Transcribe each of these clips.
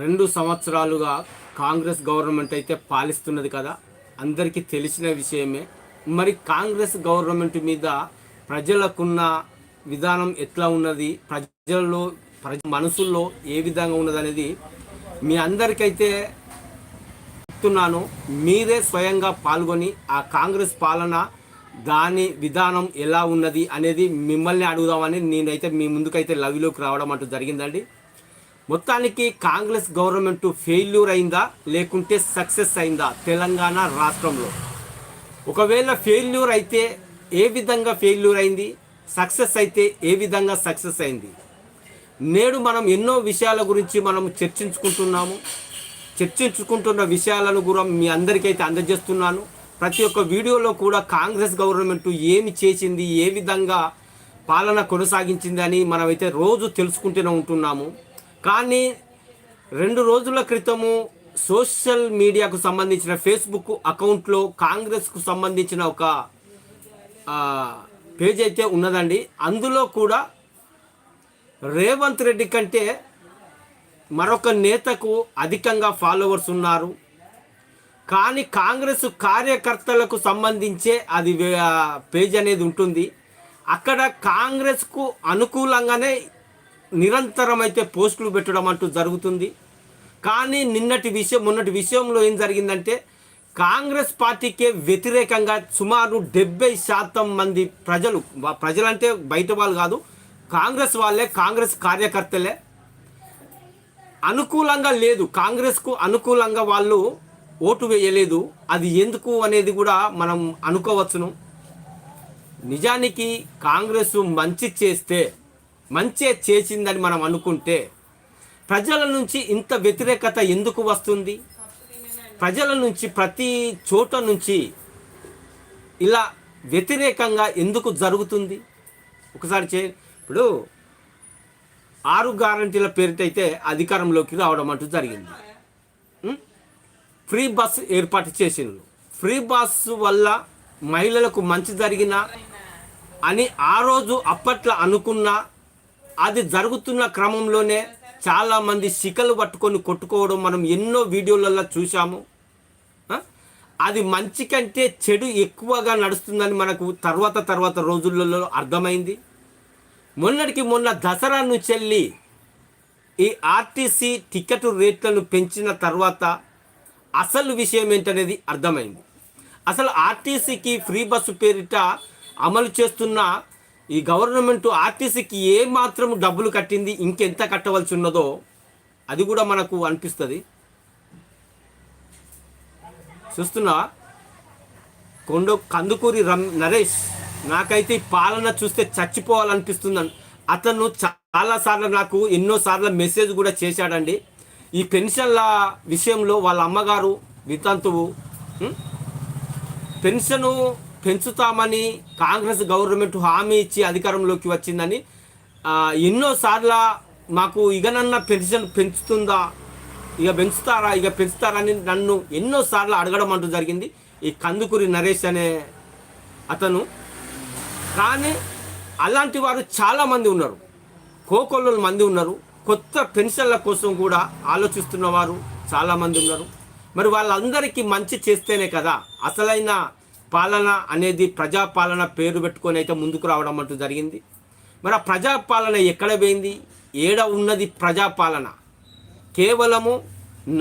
రెండు సంవత్సరాలుగా కాంగ్రెస్ గవర్నమెంట్ అయితే పాలిస్తున్నది కదా. అందరికీ తెలిసిన విషయమే. మరి కాంగ్రెస్ గవర్నమెంట్ మీద ప్రజలకున్న విధానం ఎట్లా ఉన్నది? ప్రజల్లో ప్రజ మనసుల్లో ఏ విధంగా ఉన్నదనేది మీ అందరికైతే చెప్తున్నాను. మీరే స్వయంగా పాల్గొని ఆ కాంగ్రెస్ పాలన దాని విధానం ఎలా ఉన్నది అనేది మిమ్మల్ని అడుగుదామని నేనైతే మీ ముందుకైతే లవ్లోకి రావడం అంటూ జరిగిందండి. మొత్తానికి కాంగ్రెస్ గవర్నమెంట్ ఫెయిల్యూర్ అయిందా? లేకుంటే సక్సెస్ అయిందా? తెలంగాణ రాష్ట్రంలో. ఒకవేళ ఫెయిల్యూర్ అయితే ఏ విధంగా ఫెయిల్యూర్ అయింది? సక్సెస్ అయితే ఏ విధంగా సక్సెస్ అయింది? నేడు మనం ఎన్నో విషయాల గురించి మనం చర్చించుకుంటున్నాము. చర్చించుకుంటున్న విషయాలను కూడా మీ అందరికైతే అందజేస్తున్నాను. ప్రతి ఒక్క వీడియోలో కూడా కాంగ్రెస్ గవర్నమెంట్ ఏమి చేసింది? ఏ విధంగా పాలన కొనసాగించింది అని మనమైతే రోజు తెలుసుకుంటూనే ఉంటున్నాము. కానీ రెండు రోజుల క్రితము సోషల్ మీడియాకు సంబంధించిన ఫేస్బుక్ అకౌంట్లో కాంగ్రెస్కు సంబంధించిన ఒక పేజ్ అయితే ఉన్నదండి. అందులో కూడా రేవంత్ రెడ్డి కంటే మరొక నేతకు అధికంగా ఫాలోవర్స్ ఉన్నారు. కానీ కాంగ్రెస్ కార్యకర్తలకు సంబంధించే అది పేజ్ అనేది ఉంటుంది. అక్కడ కాంగ్రెస్కు అనుకూలంగానే నిరంతరం అయితే పోస్టులు పెట్టడం అంటూ జరుగుతుంది. కానీ నిన్నటి విషయం మొన్నటి విషయంలో ఏం జరిగిందంటే కాంగ్రెస్ పార్టీకే వ్యతిరేకంగా సుమారు డెబ్బై శాతం మంది ప్రజలు ప్రజలంటే బయట వాళ్ళు కాదు కాంగ్రెస్ వాళ్ళే కాంగ్రెస్ కార్యకర్తలే. అనుకూలంగా లేదు కాంగ్రెస్కు అనుకూలంగా వాళ్ళు ఓటు వేయలేదు. అది ఎందుకు అనేది కూడా మనం అనుకోవచ్చును. నిజానికి కాంగ్రెస్ మంచి చేస్తే మంచి చేసిందని మనం అనుకుంటే ప్రజల నుంచి ఇంత వ్యతిరేకత ఎందుకు వస్తుంది? ప్రజల నుంచి ప్రతి చోట నుంచి ఇలా వ్యతిరేకంగా ఎందుకు జరుగుతుంది? ఒకసారి చే ఇప్పుడు ఆరు గ్యారంటీల పేరిటైతే అధికారంలోకి రావడం అంటూ జరిగింది. ఫ్రీ బస్ ఏర్పాటు చేసిండ్రు. ఫ్రీ బస్ వల్ల మహిళలకు మంచి జరిగిన అని ఆ రోజు అప్పట్లో అనుకున్నా అది జరుగుతున్న క్రమంలోనే చాలామంది శికలు పట్టుకొని కొట్టుకోవడం మనం ఎన్నో వీడియోలలో చూసాము అది మంచి కంటే చెడు ఎక్కువగా నడుస్తుందని మనకు తర్వాత తర్వాత రోజులలో అర్థమైంది. మొన్నటికి మొన్న దసరా నుంచి వెళ్ళి ఈ ఆర్టీసీ టికెట్ రేట్లను పెంచిన తర్వాత అసలు విషయం ఏంటనేది అర్థమైంది. అసలు ఆర్టీసీకి ఫ్రీ బస్సు పేరిట అమలు చేస్తున్న ఈ గవర్నమెంట్ ఆర్టీసీకి ఏ మాత్రం డబ్బులు కట్టింది ఇంకెంత కట్టవలసి ఉన్నదో అది కూడా మనకు అనిపిస్తుంది. చూస్తున్నా? కొండ కందుకూరి రమ్ నరేష్ నాకైతే పాలన చూస్తే చచ్చిపోవాలనిపిస్తుందని అతను చాలా సార్లు నాకు ఎన్నో సార్లు మెసేజ్ కూడా చేశాడండి. ఈ పెన్షన్ల విషయంలో వాళ్ళ అమ్మగారు వితంతువు పెన్షను పెంచుతామని కాంగ్రెస్ గవర్నమెంట్ హామీ ఇచ్చి అధికారంలోకి వచ్చిందని ఆ, ఎన్నోసార్లు మాకు ఇకనన్నా పెన్షన్ పెంచుతుందా ఇక పెంచుతారా ఇక పెంచుతారని నన్ను ఎన్నోసార్లు అడగడం అంటూ జరిగింది. ఈ కందుకూరి నరేష్ అనే అతను. కానీ అలాంటి వారు చాలామంది ఉన్నారు. కోకొల్లల మంది ఉన్నారు. కొత్త పెన్షన్ల కోసం కూడా ఆలోచిస్తున్న వారు చాలామంది ఉన్నారు. మరి వాళ్ళందరికీ మంచి చేస్తేనే కదా అసలైన పాలన అనేది ప్రజాపాలన పేరు పెట్టుకొని అయితే ముందుకు రావడం అంటూ జరిగింది. మరి ఆ ప్రజాపాలన ఎక్కడ పోయింది? ఏడ ఉన్నది ప్రజాపాలన? కేవలము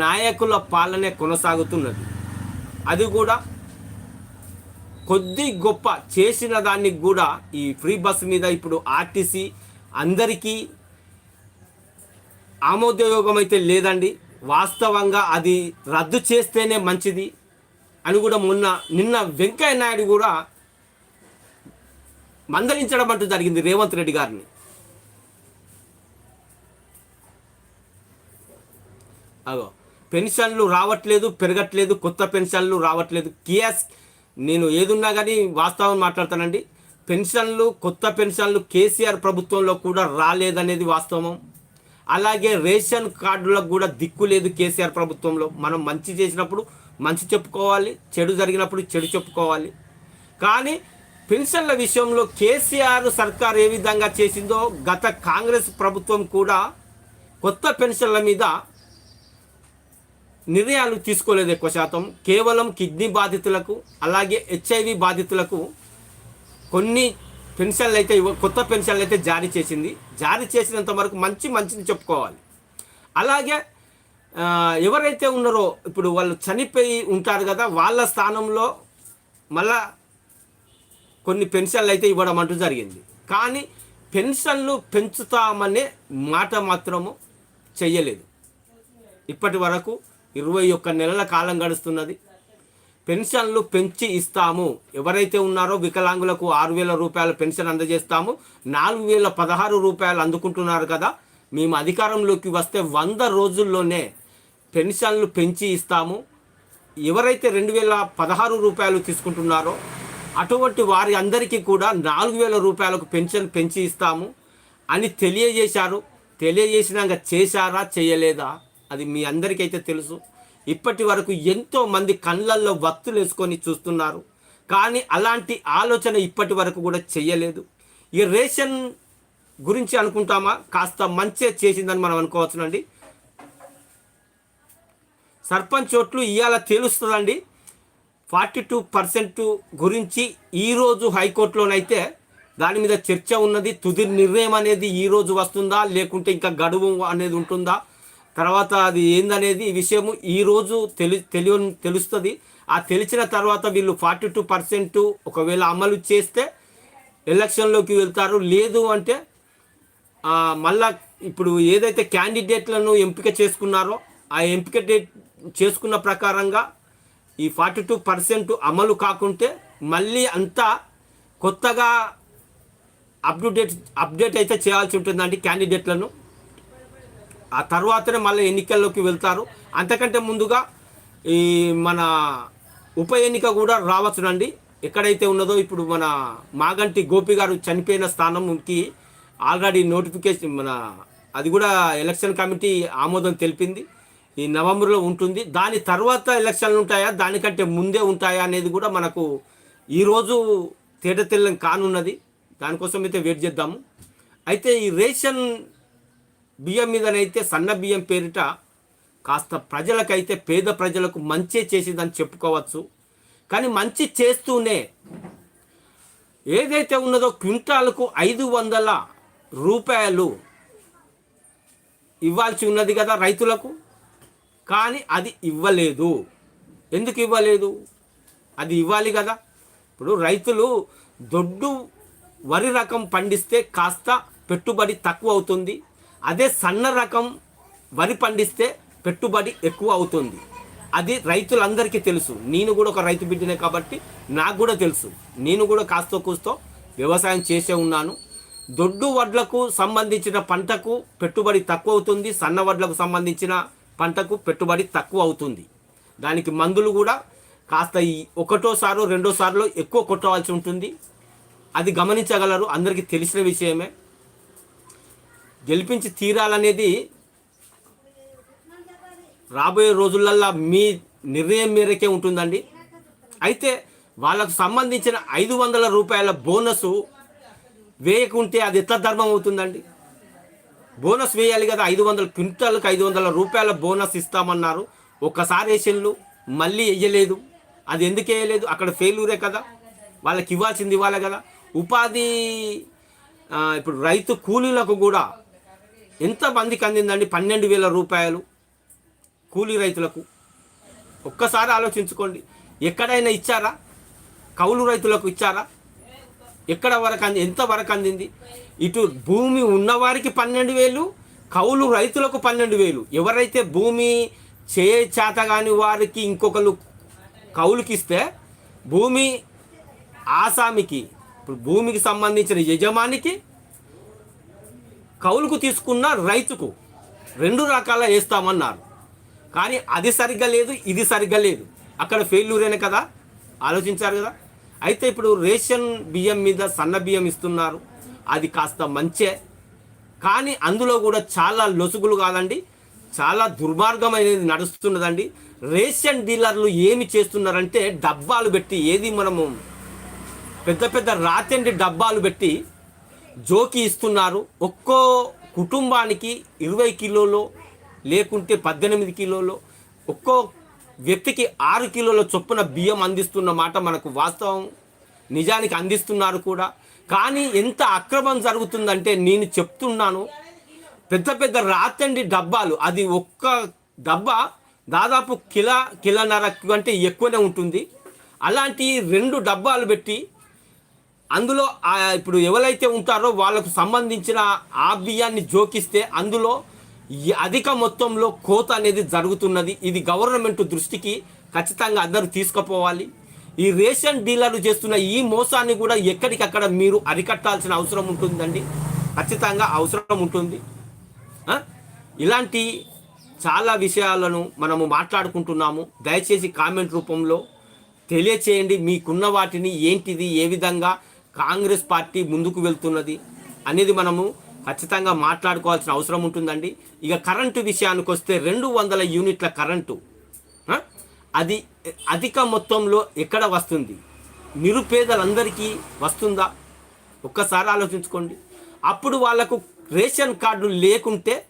నాయకుల పాలనే కొనసాగుతున్నది. అది కూడా కొద్ది గొప్ప చేసిన దానికి కూడా ఈ ఫ్రీ బస్ మీద ఇప్పుడు ఆర్టీసీ అందరికీ ఆమోదయోగం అయితే లేదండి. వాస్తవంగా అది రద్దు చేస్తేనే మంచిది. అని కూడా మొన్న నిన్న వెంకయ్య నాయుడు కూడా మందలించడం అంటూ జరిగింది రేవంత్ రెడ్డి గారిని. అగో పెన్షన్లు రావట్లేదు పెరగట్లేదు కొత్త పెన్షన్లు రావట్లేదు. కేఎస్ నేను ఏదున్నా కానీ వాస్తవం మాట్లాడతానండి. పెన్షన్లు కొత్త పెన్షన్లు కేసీఆర్ ప్రభుత్వంలో కూడా రాలేదనేది వాస్తవం. అలాగే రేషన్ కార్డులకు కూడా దిక్కు లేదు కేసీఆర్ ప్రభుత్వంలో. మనం మంచి చేసినప్పుడు మంచి చెప్పుకోవాలి చెడు జరిగినప్పుడు చెడు చెప్పుకోవాలి. కానీ పెన్షన్ల విషయంలో కేసీఆర్ సర్కార్ ఏ విధంగా చేసిందో గత కాంగ్రెస్ ప్రభుత్వం కూడా కొత్త పెన్షన్ల మీద నిర్ణయాలు తీసుకోలేదు ఎక్కువ శాతం. కేవలం కిడ్నీ బాధితులకు అలాగే హెచ్ఐవి బాధితులకు కొన్ని పెన్షన్లు అయితే కొత్త పెన్షన్లు అయితే జారీ చేసింది. జారీ చేసినంత వరకు మంచి మంచిని చెప్పుకోవాలి. అలాగే ఎవరైతే ఉన్నారో ఇప్పుడు వాళ్ళు చనిపోయి ఉంటారు కదా వాళ్ళ స్థానంలో మళ్ళా కొన్ని పెన్షన్లు అయితే ఇవ్వడం అంటూ జరిగింది. కానీ పెన్షన్లు పెంచుతామనే మాట మాత్రము చెయ్యలేదు. ఇప్పటి వరకు ఇరవై ఒక్క నెలల కాలం గడుస్తున్నది. పెన్షన్లు పెంచి ఇస్తాము. ఎవరైతే ఉన్నారో వికలాంగులకు ఆరు వేల రూపాయల పెన్షన్ అందజేస్తాము. నాలుగు వేల పదహారు రూపాయలు అందుకుంటున్నారు కదా. మేము అధికారంలోకి వస్తే వంద రోజుల్లోనే పెన్షన్లు పెంచి ఇస్తాము. ఎవరైతే రెండు వేల పదహారు రూపాయలు తీసుకుంటున్నారో అటువంటి వారి అందరికీ కూడా నాలుగు వేల రూపాయలకు పెన్షన్ పెంచి ఇస్తాము అని తెలియజేశారు. తెలియజేసినాక చేశారా చేయలేదా? అది మీ అందరికైతే తెలుసు. ఇప్పటి వరకు ఎంతో మంది కళ్ళల్లో వత్తులు వేసుకొని చూస్తున్నారు. కానీ అలాంటి ఆలోచన ఇప్పటి వరకు కూడా చేయలేదు. ఈ రేషన్ గురించి అనుకుంటామా? కాస్త మంచిగా చేసిందని మనం అనుకోవచ్చునండి. సర్పంచ్ ఓట్లు ఇవాళ తెలుస్తుందండి. ఫార్టీ టూ పర్సెంట్ గురించి ఈరోజు హైకోర్టులోనైతే దాని మీద చర్చ ఉన్నది. తుది నిర్ణయం అనేది ఈ రోజు వస్తుందా లేకుంటే ఇంకా గడువు అనేది ఉంటుందా? తర్వాత అది ఏందనేది ఈ విషయం ఈరోజు తెలి తెలియ తెలుస్తుంది. ఆ తెలిసిన తర్వాత వీళ్ళు ఫార్టీ టూ పర్సెంట్ ఒకవేళ అమలు చేస్తే ఎలక్షన్లోకి వెళ్తారు. లేదు అంటే మళ్ళా ఇప్పుడు ఏదైతే క్యాండిడేట్లను ఎంపిక చేసుకున్నారో ఆ ఎంపిక డేట్ చేసుకున్న ప్రకారంగా ఈ ఫార్టీ టూ పర్సెంట్ అమలు కాకుంటే మళ్ళీ అంతా కొత్తగా అప్డేట్ అప్డేట్ అయితే చేయాల్సి ఉంటుందండి క్యాండిడేట్లను. ఆ తర్వాతనే మళ్ళీ ఎన్నికల్లోకి వెళ్తారు. అంతకంటే ముందుగా ఈ మన ఉప ఎన్నిక కూడా రావచ్చునండి. ఎక్కడైతే ఉన్నదో ఇప్పుడు మన మాగంటి గోపి గారు చనిపోయిన స్థానంకి ఆల్రెడీ నోటిఫికేషన్ మన అది కూడా ఎలక్షన్ కమిటీ ఆమోదం తెలిపింది. ఈ నవంబర్లో ఉంటుంది. దాని తర్వాత ఎలక్షన్లు ఉంటాయా? దానికంటే ముందే ఉంటాయా అనేది కూడా మనకు ఈరోజు తేట తెల్లం కానున్నది. దానికోసం అయితే వెయిట్ చేద్దాము. అయితే ఈ రేషన్ బియ్యం మీదనైతే సన్న బియ్యం పేరిట కాస్త ప్రజలకైతే పేద ప్రజలకు మంచి చేసేదని చెప్పుకోవచ్చు. కానీ మంచి చేస్తూనే ఏదైతే ఉన్నదో క్వింటాలకు ఐదు వందల రూపాయలు ఇవ్వాల్సి ఉన్నది కదా రైతులకు. కానీ అది ఇవ్వలేదు. ఎందుకు ఇవ్వలేదు? అది ఇవ్వాలి కదా. ఇప్పుడు రైతులు దొడ్డు వరి రకం పండిస్తే కాస్త పెట్టుబడి తక్కువ అవుతుంది. అదే సన్న రకం వరి పండిస్తే పెట్టుబడి ఎక్కువ అవుతుంది. అది రైతులందరికీ తెలుసు. నేను కూడా ఒక రైతు బిడ్డనే కాబట్టి నాకు కూడా తెలుసు. నేను కూడా కాస్తో కూస్తో వ్యవసాయం చేసే ఉన్నాను. దొడ్డు వడ్లకు సంబంధించిన పంటకు పెట్టుబడి తక్కువ అవుతుంది. సన్న వడ్లకు సంబంధించిన పంటకు పెట్టుబడి తక్కువ అవుతుంది. దానికి మందులు కూడా కాస్త ఈ ఒకటోసారో రెండోసార్లో ఎక్కువ కొట్టవలసి ఉంటుంది. అది గమనించగలరు అందరికీ తెలిసిన విషయమే. గెలిపించి తీరాలనేది రాబోయే రోజులల్లో మీ నిర్ణయం మేరకే ఉంటుందండి. అయితే వాళ్ళకు సంబంధించిన ఐదు వందల రూపాయల బోనస్ వేయకుంటే అది ఎట్లా ధర్మం అవుతుందండి? బోనస్ వేయాలి కదా ఐదు వందల క్వింటాలకు ఐదు వందల రూపాయల బోనస్ ఇస్తామన్నారు. ఒక్కసారి వేసిళ్ళు మళ్ళీ వేయలేదు. అది ఎందుకు వేయలేదు? అక్కడ ఫెయిల్యూరే కదా. వాళ్ళకి ఇవ్వాల్సింది ఇవ్వాలి కదా. ఉపాధి ఇప్పుడు రైతు కూలీలకు కూడా ఎంతమందికి అందిందండి? పన్నెండు వేల రూపాయలు కూలీ రైతులకు. ఒక్కసారి ఆలోచించుకోండి. ఎక్కడైనా ఇచ్చారా? కౌలు రైతులకు ఇచ్చారా? ఎక్కడ వరకు అంది? ఎంత వరకు అందింది? ఇటు భూమి ఉన్నవారికి పన్నెండు వేలు కౌలు రైతులకు పన్నెండు వేలు. ఎవరైతే భూమి చే చేత కాని వారికి ఇంకొకరు కౌలుకి ఇస్తే భూమి ఆసామికి ఇప్పుడు భూమికి సంబంధించిన యజమానికి కౌలుకు తీసుకున్న రైతుకు రెండు రకాల వేస్తామన్నారు. కానీ అది సరిగ్గా లేదు ఇది సరిగ్గా లేదు. అక్కడ ఫెయిల్యూరేనే కదా? ఆలోచించారు కదా? అయితే ఇప్పుడు రేషన్ బియ్యం మీద సన్న బియ్యం ఇస్తున్నారు. అది కాస్త మంచే. కానీ అందులో కూడా చాలా లొసుగులు కాదండి. చాలా దుర్మార్గమైనది నడుస్తున్నదండి. రేషన్ డీలర్లు ఏమి చేస్తున్నారంటే డబ్బాలు పెట్టి ఏది మనము పెద్ద పెద్ద రాతండి డబ్బాలు పెట్టి జోకి ఇస్తున్నారు. ఒక్కో కుటుంబానికి ఇరవై కిలోలో లేకుంటే పద్దెనిమిది కిలోలో ఒక్కో వ్యక్తికి ఆరు కిలోల చొప్పున బియ్యం అందిస్తున్న మాట మనకు వాస్తవం. నిజానికి అందిస్తున్నారు కూడా. కానీ ఎంత అక్రమం జరుగుతుందంటే నేను చెప్తున్నాను. పెద్ద పెద్ద రాతండి డబ్బాలు. అది ఒక్క డబ్బా దాదాపు కిలా కిలన్నర కంటే ఎక్కువనే ఉంటుంది. అలాంటి రెండు డబ్బాలు పెట్టి అందులో ఇప్పుడు ఎవరైతే ఉంటారో వాళ్ళకు సంబంధించిన ఆ బియ్యాన్ని జోకిస్తే అందులో అధిక మొత్తంలో కోత అనేది జరుగుతున్నది. ఇది గవర్నమెంట్ దృష్టికి ఖచ్చితంగా అందరూ తీసుకుపోవాలి. ఈ రేషన్ డీలర్లు చేస్తున్న ఈ మోసాన్ని కూడా ఎక్కడికక్కడ మీరు అరికట్టాల్సిన అవసరం ఉంటుందండి? ఖచ్చితంగా అవసరం ఉంటుంది. ఇలాంటి చాలా విషయాలను మనము మాట్లాడుకుంటున్నాము. దయచేసి కామెంట్ రూపంలో తెలియచేయండి. మీకున్న వాటిని ఏంటిది ఏ విధంగా కాంగ్రెస్ పార్టీ ముందుకు వెళ్తున్నది అనేది మనము ఖచ్చితంగా మాట్లాడుకోవాల్సిన అవసరం ఉంటుందండి. ఇక కరెంటు విషయానికి వస్తే రెండు వందల యూనిట్ల కరెంటు. అది అధిక మొత్తంలో ఎక్కడ వస్తుంది? నిరుపేదలందరికీ వస్తుందా? ఒక్కసారి ఆలోచించుకోండి. అప్పుడు వాళ్ళకు రేషన్ కార్డు లేకుంటే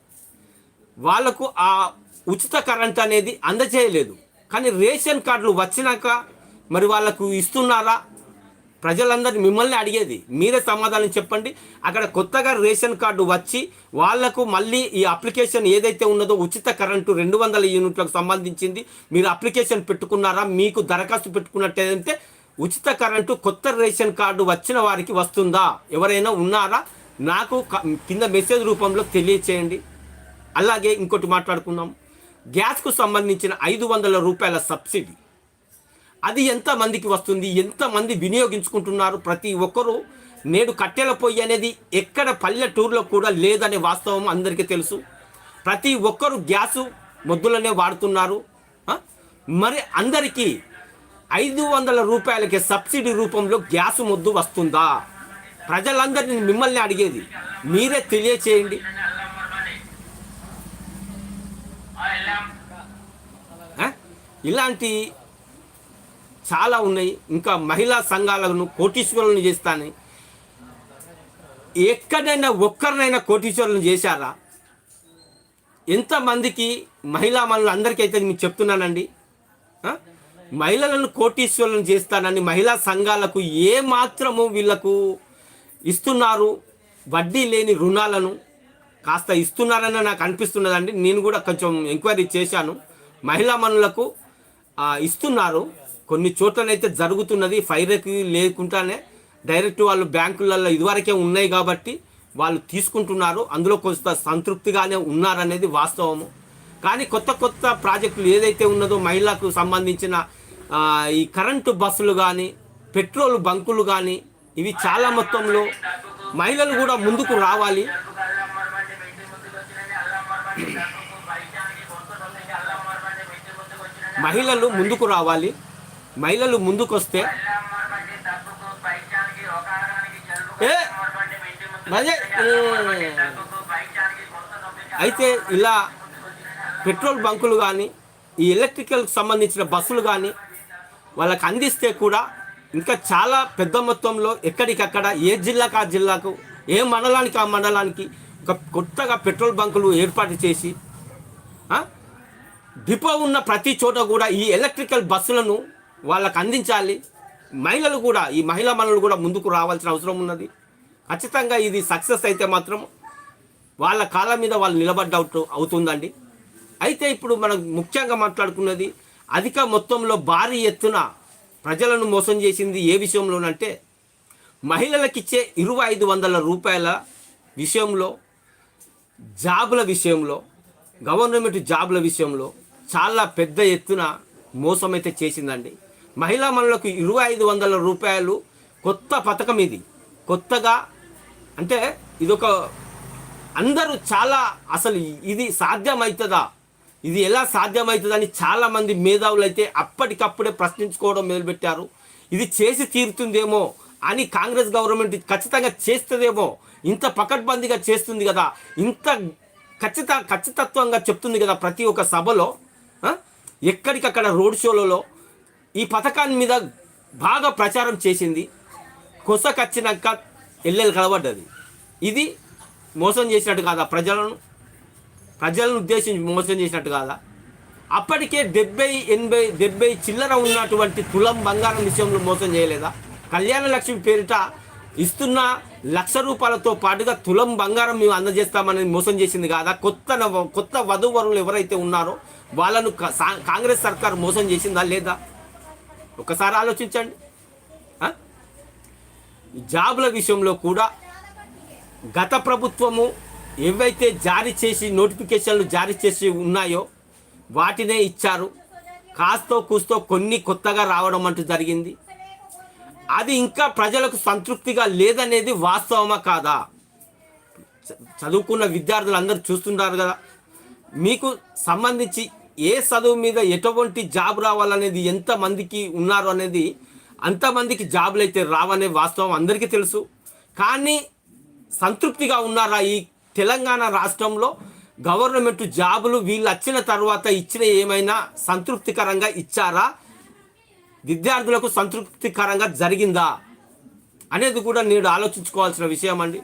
వాళ్ళకు ఆ ఉచిత కరెంట్ అనేది అందజేయలేదు. కానీ రేషన్ కార్డులు వచ్చినాక మరి వాళ్ళకు ఇస్తున్నారా? ప్రజలందరూ మిమ్మల్ని అడిగేది మీరే సమాధానం చెప్పండి. అక్కడ కొత్తగా రేషన్ కార్డు వచ్చి వాళ్ళకు మళ్ళీ ఈ అప్లికేషన్ ఏదైతే ఉన్నదో ఉచిత కరెంటు రెండు వందల యూనిట్లకు సంబంధించింది మీరు అప్లికేషన్ పెట్టుకున్నారా మీకు దరఖాస్తు పెట్టుకున్నట్టయితే ఉచిత కరెంటు కొత్త రేషన్ కార్డు వచ్చిన వారికి వస్తుందా ఎవరైనా ఉన్నారా నాకు క- కింద మెసేజ్ రూపంలో తెలియచేయండి. అలాగే ఇంకోటి మాట్లాడుకుందాం. గ్యాస్కు సంబంధించిన ఐదు వందల రూపాయల సబ్సిడీ. అది ఎంత మందికి వస్తుంది? ఎంతమంది వినియోగించుకుంటున్నారు? ప్రతి ఒక్కరూ నేడు కట్టెల పొయ్యి అనేది ఎక్కడ పల్లెటూరులో కూడా లేదనే వాస్తవం అందరికీ తెలుసు. ప్రతి ఒక్కరు గ్యాసు మొద్దులనే వాడుతున్నారు. మరి అందరికీ ఐదు వందల రూపాయలకి సబ్సిడీ రూపంలో గ్యాసు మొద్దు వస్తుందా? ప్రజలందరినీ మిమ్మల్ని అడిగేది మీరే తెలియచేయండి. ఇలాంటి చాలా ఉన్నాయి. ఇంకా మహిళా సంఘాలను కోటీశ్వరులను చేస్తాను ఎక్కడైనా ఒక్కరినైనా కోటీశ్వరులను చేశారా? ఎంతమందికి మహిళా మనులు అందరికీ అయితే మీకు చెప్తున్నానండి. మహిళలను కోటీశ్వరులను చేస్తానని మహిళా సంఘాలకు ఏ మాత్రము వీళ్ళకు ఇస్తున్నారు. వడ్డీ లేని రుణాలను కాస్త ఇస్తున్నారని నాకు అనిపిస్తున్నదండి. నేను కూడా కొంచెం ఎంక్వైరీ చేశాను. మహిళా మనులకు ఇస్తున్నారు. కొన్ని చోట్లనైతే జరుగుతున్నది ఫైర్కి లేకుండానే డైరెక్ట్ వాళ్ళు బ్యాంకులలో ఇదివరకే ఉన్నాయి కాబట్టి వాళ్ళు తీసుకుంటున్నారు. అందులో కొంత సంతృప్తిగానే ఉన్నారనేది వాస్తవము. కానీ కొత్త కొత్త ప్రాజెక్టులు ఏదైతే ఉన్నదో మహిళలకు సంబంధించిన ఈ కరెంటు బస్సులు కానీ పెట్రోల్ బంకులు కానీ ఇవి చాలా మొత్తంలో మహిళలు కూడా ముందుకు రావాలి. మహిళలు ముందుకు రావాలి. మహిళలు ముందుకొస్తే ఏ? అదే అయితే ఇలా పెట్రోల్ బంకులు కానీ ఈ ఎలక్ట్రికల్కి సంబంధించిన బస్సులు కానీ వాళ్ళకి అందిస్తే కూడా ఇంకా చాలా పెద్ద మొత్తంలో ఎక్కడికక్కడ ఏ జిల్లాకు ఆ జిల్లాకు ఏ మండలానికి ఆ మండలానికి ఒక కొత్తగా పెట్రోల్ బంకులు ఏర్పాటు చేసి డిపో ఉన్న ప్రతి చోట కూడా ఈ ఎలక్ట్రికల్ బస్సులను వాళ్ళకు అందించాలి. మహిళలు కూడా ఈ మహిళా మనులు కూడా ముందుకు రావాల్సిన అవసరం ఉన్నది. ఖచ్చితంగా ఇది సక్సెస్ అయితే మాత్రం వాళ్ళ కాళ్ళ మీద వాళ్ళు నిలబడ్డ అవుతుందండి. అయితే ఇప్పుడు మనం ముఖ్యంగా మాట్లాడుకున్నది అధిక మొత్తంలో భారీ ఎత్తున ప్రజలను మోసం చేసింది ఏ విషయంలోనంటే మహిళలకిచ్చే ఇరవై ఐదు వందల రూపాయల విషయంలో జాబుల విషయంలో గవర్నమెంట్ జాబుల విషయంలో చాలా పెద్ద ఎత్తున మోసం అయితే చేసిందండి. మహిళా మనులకు ఇరవై ఐదు వందల రూపాయలు కొత్త పథకం ఇది. కొత్తగా అంటే ఇదొక అందరూ చాలా అసలు ఇది సాధ్యమవుతుందా ఇది ఎలా సాధ్యమవుతుందని చాలామంది మేధావులు అయితే అప్పటికప్పుడే ప్రశ్నించుకోవడం మొదలుపెట్టారు. ఇది చేసి తీరుతుందేమో అని కాంగ్రెస్ గవర్నమెంట్ ఖచ్చితంగా చేస్తుందేమో? ఇంత పకడ్బందీగా చేస్తుంది కదా. ఇంత ఖచ్చిత ఖచ్చితత్వంగా చెప్తుంది కదా ప్రతి ఒక్క సభలో ఎక్కడికక్కడ రోడ్ షోలలో ఈ పథకాన్ని మీద బాగా ప్రచారం చేసింది. కొసకొచ్చినాక ఎల్లెలు కలబడ్డది. ఇది మోసం చేసినట్టు కాదా ప్రజలను? ప్రజలను ఉద్దేశించి మోసం చేసినట్టు కాదా? అప్పటికే డెబ్బై ఎనభై డెబ్బై చిల్లర ఉన్నటువంటి తులం బంగారం విషయంలో మోసం చేయలేదా? కళ్యాణ లక్ష్మి పేరిట ఇస్తున్న లక్ష రూపాయలతో పాటుగా తులం బంగారం మేము అందజేస్తామని మోసం చేసింది కాదా? కొత్త కొత్త వధువరులు ఎవరైతే ఉన్నారో వాళ్ళను కా- సా- కాంగ్రెస్ సర్కార్ మోసం చేసిందా లేదా? ఒకసారి ఆలోచించండి. జాబుల విషయంలో కూడా గత ప్రభుత్వము ఏవైతే జారీ చేసి నోటిఫికేషన్లు జారీ చేసి ఉన్నాయో వాటినే ఇచ్చారు. కాస్తో కూస్తో కొన్ని కొత్తగా రావడం అంటూ జరిగింది. అది ఇంకా ప్రజలకు సంతృప్తిగా లేదనేది వాస్తవమా కాదా? చ- చదువుకున్న విద్యార్థులు అందరూ చూస్తున్నారు కదా. మీకు సంబంధించి ఏ చదువు మీద ఎటువంటి జాబ్ రావాలనేది ఎంతమందికి ఉన్నారు అనేది అంతమందికి జాబులు అయితే రావనే వాస్తవం అందరికీ తెలుసు. కానీ సంతృప్తిగా ఉన్నారా ఈ తెలంగాణ రాష్ట్రంలో? గవర్నమెంట్ జాబులు వీళ్ళు వచ్చిన తర్వాత ఇచ్చిన ఏమైనా సంతృప్తికరంగా ఇచ్చారా? విద్యార్థులకు సంతృప్తికరంగా జరిగిందా? అనేది కూడా నేడు ఆలోచించుకోవాల్సిన విషయం అండి.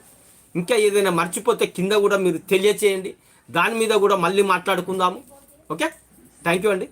ఇంకా ఏదైనా మర్చిపోతే కింద కూడా మీరు తెలియచేయండి. దాని మీద కూడా మళ్ళీ మాట్లాడుకుందాము. ఓకే? థ్యాంక్ యూ అండి.